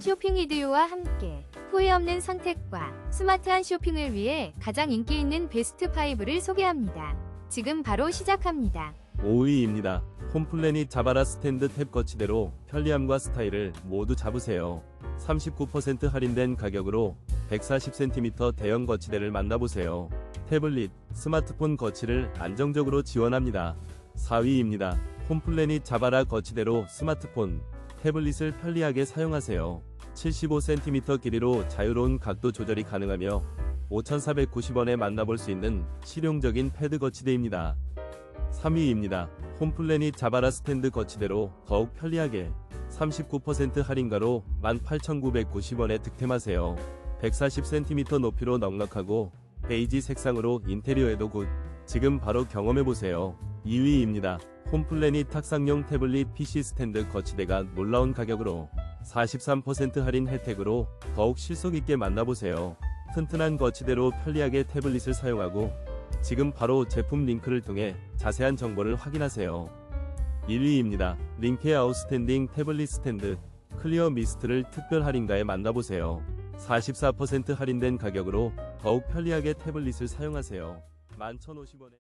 쇼핑 리드요와 함께 후회 없는 선택과 스마트한 쇼핑을 위해 가장 인기 있는 베스트 5를 소개합니다. 지금 바로 시작합니다. 5위입니다. 홈플래닛 자바라 스탠드 탭 거치대로 편리함과 스타일을 모두 잡으세요. 39% 할인된 가격으로 140cm 대형 거치대를 만나보세요. 태블릿, 스마트폰 거치를 안정적으로 지원합니다. 4위입니다. 홈플래닛 자바라 거치대로 스마트폰, 태블릿을 편리하게 사용하세요. 75cm 길이로 자유로운 각도 조절이 가능하며 5,490원에 만나볼 수 있는 실용적인 패드 거치대입니다. 3위입니다. 홈플래닛 자바라 스탠드 거치대로 더욱 편리하게 39% 할인가로 18,990원에 득템하세요. 140cm 높이로 넉넉하고 베이지 색상으로 인테리어에도 굿. 지금 바로 경험해보세요. 2위입니다. 홈플래닛 탁상용 태블릿 PC 스탠드 거치대가 놀라운 가격으로 43% 할인 혜택으로 더욱 실속있게 만나보세요. 튼튼한 거치대로 편리하게 태블릿을 사용하고 지금 바로 제품 링크를 통해 자세한 정보를 확인하세요. 1위입니다. 링케 아웃스탠딩 태블릿 스탠드 클리어 미스트를 특별 할인가에 만나보세요. 44% 할인된 가격으로 더욱 편리하게 태블릿을 사용하세요. 11,050원에